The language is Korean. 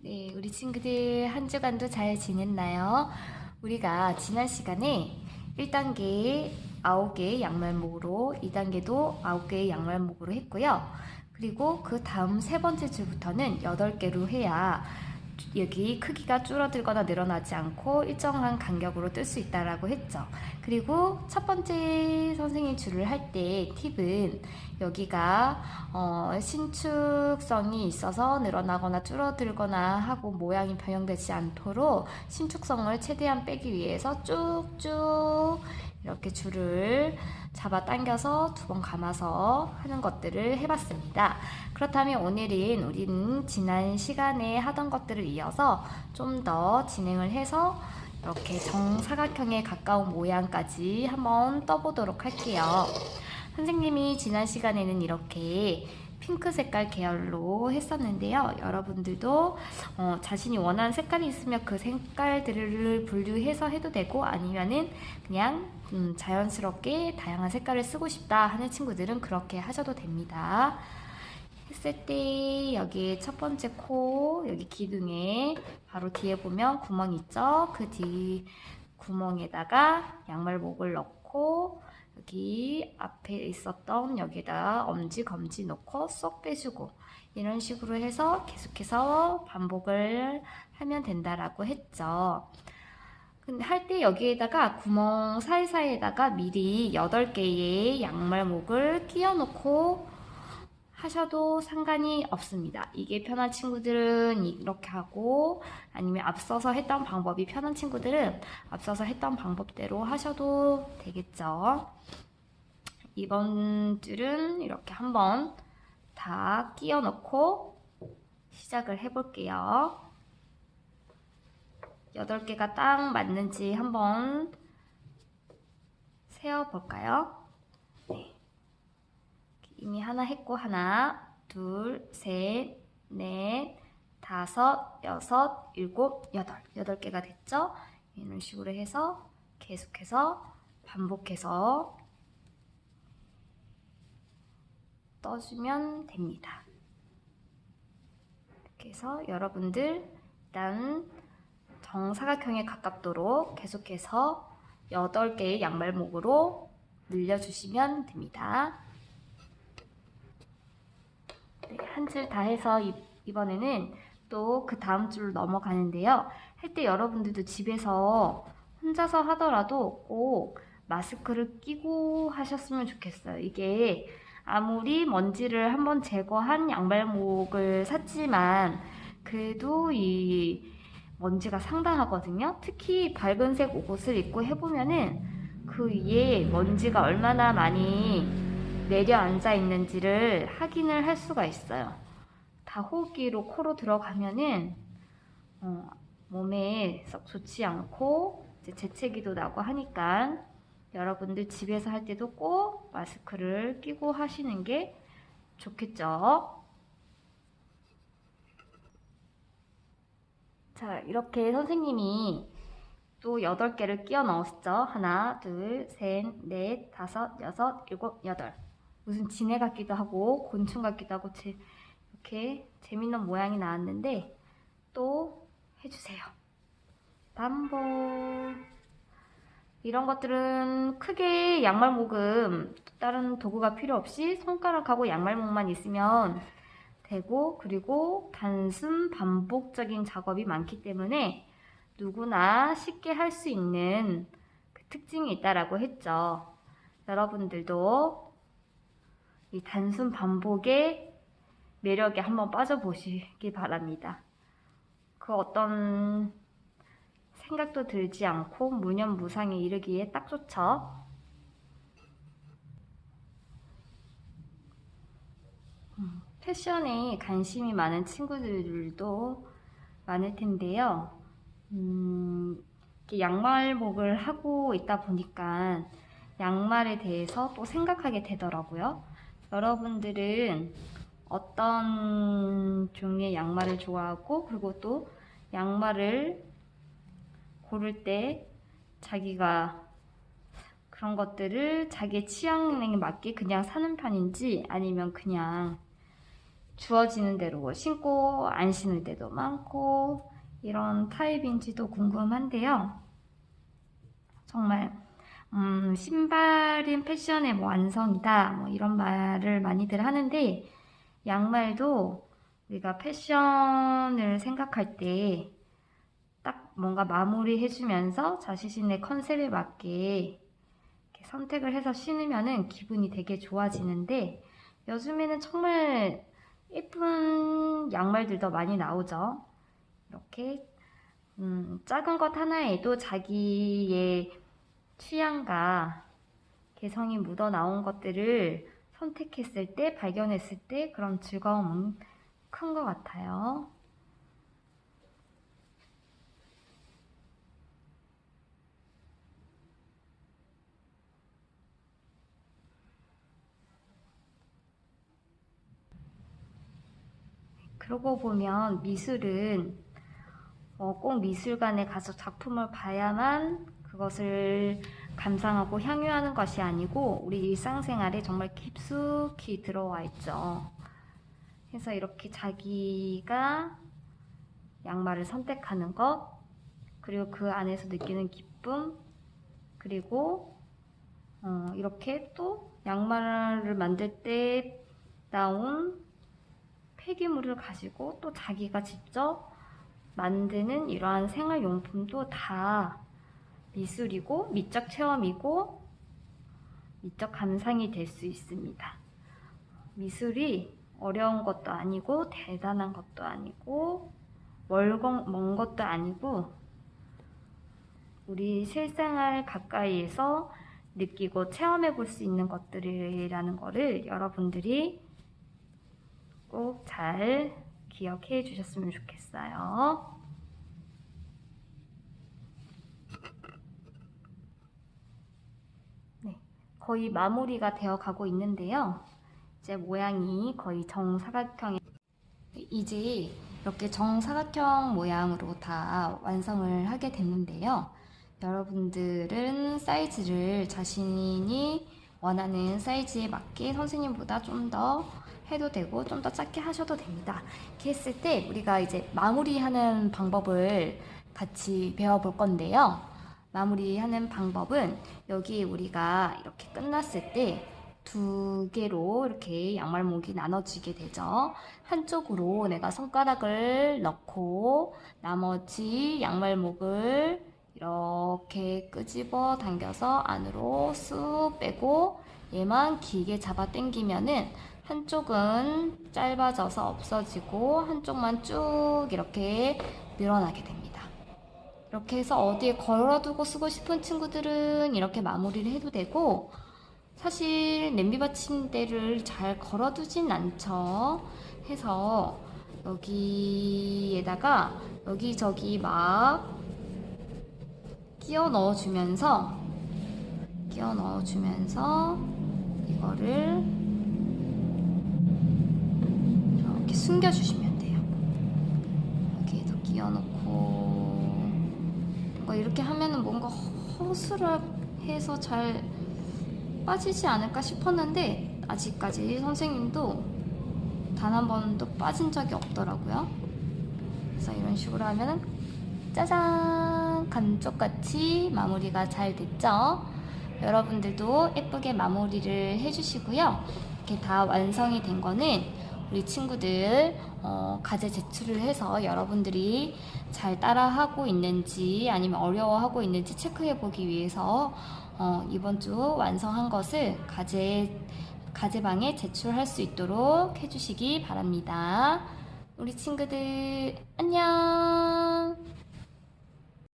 네, 우리 친구들 한 주간도 잘 지냈나요? 우리가 지난 시간에 1단계 9개의 양말목으로 2단계도 9개의 양말목으로 했고요. 그리고 그 다음 세 번째 줄부터는 8개로 해야 여기 크기가 줄어들거나 늘어나지 않고 일정한 간격으로 뜰 수 있다라고 했죠. 그리고 첫 번째 선생님 줄을 할 때 팁은 여기가 어, 신축성이 있어서 늘어나거나 줄어들거나 하고 모양이 변형되지 않도록 신축성을 최대한 빼기 위해서 쭉쭉 이렇게 줄을 잡아 당겨서 두 번 감아서 하는 것들을 해봤습니다. 그렇다면 오늘은 우리는 지난 시간에 하던 것들을 이어서 좀 더 진행을 해서 이렇게 정사각형에 가까운 모양까지 한번 떠보도록 할게요. 선생님이 지난 시간에는 이렇게 핑크 색깔 계열로 했었는데요. 여러분들도 어, 자신이 원하는 색깔이 있으면 그 색깔들을 분류해서 해도 되고 아니면은 그냥 음, 자연스럽게 다양한 색깔을 쓰고 싶다 하는 친구들은 그렇게 하셔도 됩니다. 했을 때 여기 첫 번째 코 여기 기둥에 바로 뒤에 보면 구멍 있죠? 그 뒤 구멍에다가 양말목을 넣고 여기 앞에 있었던 여기다 엄지 검지 놓고 쏙 빼주고 이런 식으로 해서 계속해서 반복을 하면 된다라고 했죠. 근데 할때 여기에다가 구멍 사이사이에다가 미리 8개의 양말목을 끼워 놓고 하셔도 상관이 없습니다. 이게 편한 친구들은 이렇게 하고 아니면 앞서서 했던 방법이 편한 친구들은 앞서서 했던 방법대로 하셔도 되겠죠. 이번 줄은 이렇게 한번 다 끼워 넣고 시작을 해볼게요. 8개가 딱 맞는지 한번 세어볼까요? 네. 이미 하나 했고 하나, 둘, 셋, 넷, 다섯, 여섯, 일곱, 여덟. 여덟 개가 됐죠? 이런 식으로 해서 계속해서 반복해서 떠주면 됩니다. 이렇게 해서 여러분들 일단 정사각형에 가깝도록 계속해서 8개의 양말목으로 늘려주시면 됩니다. 네, 한줄 다 해서 이, 이번에는 또 그 다음 줄로 넘어가는데요. 할 때 여러분들도 집에서 혼자서 하더라도 꼭 마스크를 끼고 하셨으면 좋겠어요. 이게 아무리 먼지를 한번 제거한 양말목을 샀지만 그래도 이 먼지가 상당하거든요. 특히 밝은색 옷을 입고 해보면은 그 위에 먼지가 얼마나 많이 내려앉아 있는지를 확인을 할 수가 있어요. 다 호흡기로 코로 들어가면은 어, 몸에 썩 좋지 않고 재채기도 나고 하니까 여러분들 집에서 할 때도 꼭 마스크를 끼고 하시는 게 좋겠죠. 자, 이렇게 선생님이 또 8개를 끼워 넣었죠. 하나, 둘, 셋, 넷, 다섯, 여섯, 일곱, 여덟. 무슨 지네 같기도 하고 곤충 같기도 하고 제, 이렇게 재밌는 모양이 나왔는데 또 해주세요. 반복. 이런 것들은 크게 양말목은 다른 도구가 필요 없이 손가락하고 양말목만 있으면 되고 그리고 단순 반복적인 작업이 많기 때문에 누구나 쉽게 할 수 있는 그 특징이 있다라고 했죠. 여러분들도 이 단순 반복의 매력에 한번 빠져보시기 바랍니다. 그 어떤 생각도 들지 않고 무념무상에 이르기에 딱 좋죠. 음, 패션에 관심이 많은 친구들도 많을 텐데요. 음, 양말목을 하고 있다 보니까 양말에 대해서 또 생각하게 되더라고요. 여러분들은 어떤 종류의 양말을 좋아하고 그리고 또 양말을 고를 때 자기가 그런 것들을 자기의 취향에 맞게 그냥 사는 편인지 아니면 그냥 주어지는 대로 신고 안 신을 때도 많고 이런 타입인지도 궁금한데요. 정말 음, 신발은 패션의 뭐 완성이다 뭐 이런 말을 많이들 하는데 양말도 우리가 패션을 생각할 때 딱 뭔가 마무리 해주면서 자신의 컨셉에 맞게 선택을 해서 신으면은 기분이 되게 좋아지는데 요즘에는 정말 예쁜 양말들도 많이 나오죠. 이렇게 음, 작은 것 하나에도 자기의 취향과 개성이 묻어 나온 것들을 선택했을 때, 발견했을 때 그런 즐거움은 큰 것 같아요. 그러고 보면 미술은 어, 꼭 미술관에 가서 작품을 봐야만 그것을 감상하고 향유하는 것이 아니고 우리 일상생활에 정말 깊숙이 들어와 있죠. 그래서 이렇게 자기가 양말을 선택하는 것, 그리고 그 안에서 느끼는 기쁨, 그리고 어, 이렇게 또 양말을 만들 때 나온 폐기물을 가지고 또 자기가 직접 만드는 이러한 생활용품도 다 미술이고 미적 체험이고 미적 감상이 될 수 있습니다. 미술이 어려운 것도 아니고 대단한 것도 아니고 멀건, 먼 것도 아니고 우리 실생활 가까이에서 느끼고 체험해 볼 수 있는 것들이라는 거를 여러분들이 꼭 잘 기억해 주셨으면 좋겠어요. 네, 거의 마무리가 되어 가고 있는데요. 이제 모양이 거의 정사각형에 이제 이렇게 정사각형 모양으로 다 완성을 하게 됐는데요. 여러분들은 사이즈를 자신이 원하는 사이즈에 맞게 선생님보다 좀 더 해도 되고 좀 더 작게 하셔도 됩니다. 이렇게 했을 때 우리가 이제 마무리하는 방법을 같이 배워볼 건데요. 마무리하는 방법은 여기 우리가 이렇게 끝났을 때 두 개로 이렇게 양말목이 나눠지게 되죠. 한쪽으로 내가 손가락을 넣고 나머지 양말목을 이렇게 끄집어 당겨서 안으로 쑥 빼고 얘만 길게 잡아 당기면은 한쪽은 짧아져서 없어지고 한쪽만 쭉 이렇게 늘어나게 됩니다. 이렇게 해서 어디에 걸어두고 쓰고 싶은 친구들은 이렇게 마무리를 해도 되고 사실 냄비 받침대를 잘 걸어두진 않죠. 해서 여기에다가 여기저기 막 끼워 넣어주면서 끼워 넣어주면서 이거를 이렇게 숨겨주시면 허술해서 잘 빠지지 않을까 싶었는데 아직까지 선생님도 단 한 번도 빠진 적이 없더라고요. 그래서 이런 식으로 하면은 짜잔! 감쪽같이 마무리가 잘 됐죠? 여러분들도 예쁘게 마무리를 해주시고요. 이렇게 다 완성이 된 거는 우리 친구들 어, 과제 제출을 해서 여러분들이 잘 따라하고 있는지 아니면 어려워하고 있는지 체크해 보기 위해서 어, 이번 주 완성한 것을 과제 과제방에 제출할 수 있도록 해주시기 바랍니다. 우리 친구들 안녕.